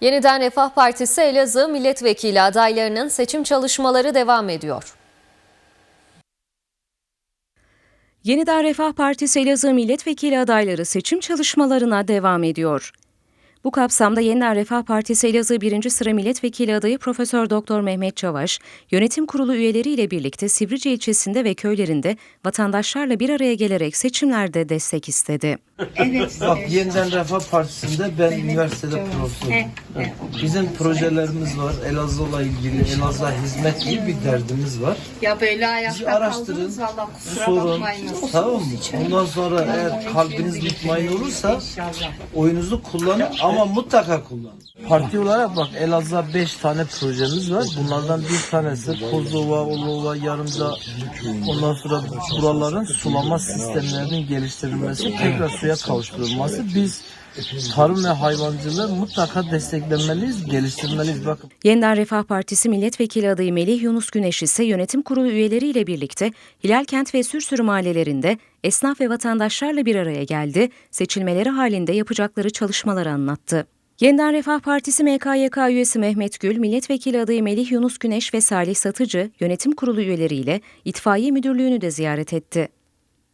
Yeniden Refah Partisi Elazığ milletvekili adaylarının seçim çalışmaları devam ediyor. Yeniden Refah Partisi Elazığ milletvekili adayları seçim çalışmalarına devam ediyor. Bu kapsamda Yeniden Refah Partisi Elazığ 1. sıra milletvekili adayı Profesör Doktor Mehmet Çavaş, yönetim kurulu üyeleriyle birlikte Sivrice ilçesinde ve köylerinde vatandaşlarla bir araya gelerek seçimlerde destek istedi. Evet. Bak evet. Yeniden Refah Partisi'nde ben üniversitede profesörüm. Evet. Bizim projelerimiz var. Elazığ'la ilgili, Elazığ'a hizmet gibi bir derdimiz var. Ya böyle Bizi ayakta araştırın, valla kusura sorun. Tamam mı? Ondan sonra eğer kalbiniz mutmain olursa oyunuzu kullanın ama mutlaka kullanın. Parti olarak bak Elazığ'a 5 tane projemiz var. Bunlardan bir tanesi Kozova, Olova, Yarımca ondan sonra buraların sulama sistemlerinin geliştirilmesi, tekrar suya kavuşturulması. Biz tarım ve hayvancılığı mutlaka desteklemeliyiz, geliştirmeliyiz. Bakın Yeniden Refah Partisi milletvekili adayı Melih Yunus Güneş ise yönetim kurulu üyeleriyle birlikte Hilalkent ve Sürsürü mahallelerinde esnaf ve vatandaşlarla bir araya geldi, seçilmeleri halinde yapacakları çalışmaları anlattı. Yeniden Refah Partisi MKYK üyesi Mehmet Gül, milletvekili adayı Melih Yunus Güneş ve Salih Satıcı yönetim kurulu üyeleriyle itfaiye müdürlüğünü de ziyaret etti.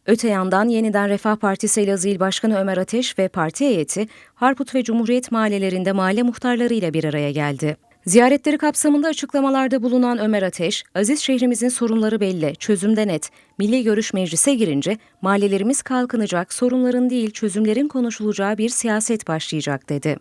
Öte yandan Yeniden Refah Partisi Elazığ Başkanı Ömer Ateş ve parti heyeti Harput ve Cumhuriyet mahallelerinde mahalle muhtarlarıyla bir araya geldi. Ziyaretleri kapsamında açıklamalarda bulunan Ömer Ateş, aziz şehrimizin sorunları belli, çözümde net. Milli Görüş Meclise girince mahallelerimiz kalkınacak, sorunların değil çözümlerin konuşulacağı bir siyaset başlayacak dedi.